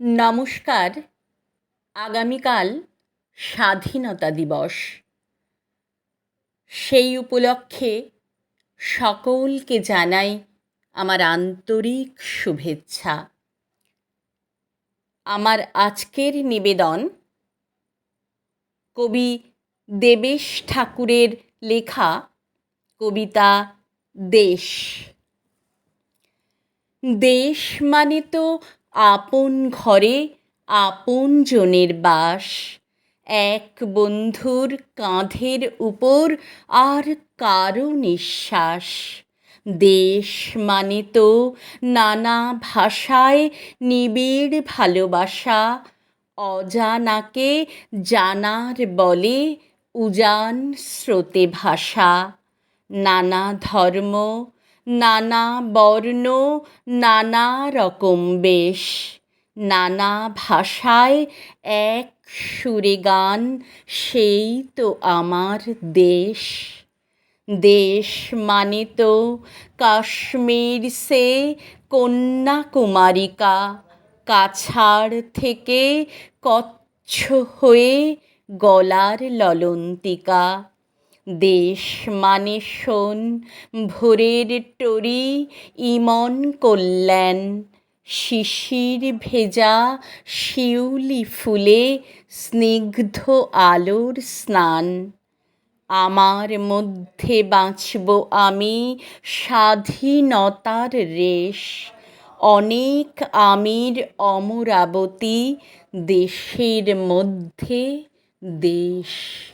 নমস্কার। আগামীকাল স্বাধীনতা দিবস। সেই উপলক্ষে সকলকে জানাই আমার আন্তরিক শুভেচ্ছা। আমার আজকের নিবেদন কবি দেবেশ ঠাকুরের লেখা কবিতা দেশ। দেশ মানে তো আপন ঘরে আপন জনের বাস। এক বন্ধুর কাঁধের উপর আর কারও নিঃশ্বাস। দেশ মানে তো নানা ভাষায় নিবিড় ভালোবাসা। অজানাকে জানার বলে উজান স্রোতে ভাষা। নানা ধর্ম নানা বর্ণ, নানা রকম বেশ। নানা ভাষায় এক সুরে গান, সেই তো আমার দেশ। দেশ মানে তো কাশ্মীর সে কন্যাকুমারিকা। কাছাড় থেকে কচ্ছ হয়ে গলার ললন্তিকা। দেশ মানে শোন, ভোরের টরি, ইমন কল্যাণ। শিশির ভেজা শিউলি ফুলে, স্নিগ্ধ আলোর স্নান। আমার মধ্যে বাঁচব আমি স্বাধীনতার রেশ। অনেক আমির অমরাবতী, দেশের মধ্যে দেশ।